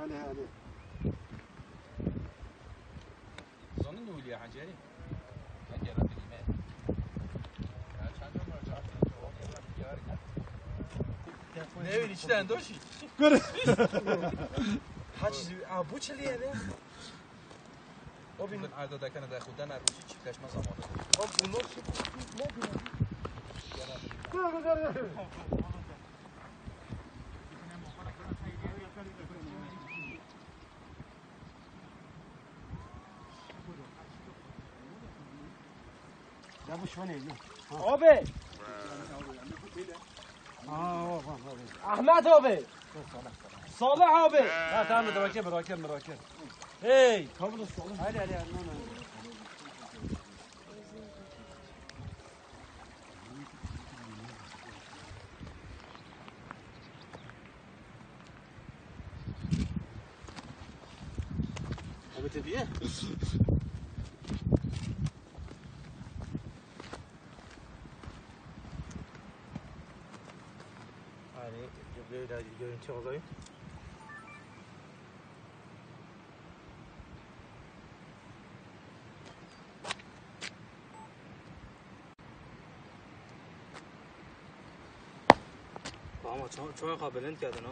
هلا هلا ظنني ولي حجري كان جرى في الماء عشان ما رجعت Ne öyle içten doş. Hacı aa bu çeli yani. O bin arda da kana da khudan arbuçi çıklaşma zamanı. O bunu Ya bu Şu ne? Abi. Aa, bak Ahmet abi. Salih abi. Ha tamam merakem merakem merakem. Hey, kabul et oğlum. Hadi hadi hadi. 아니 여기다 이걸 적어요 아마 정확하게 렌트야 되나?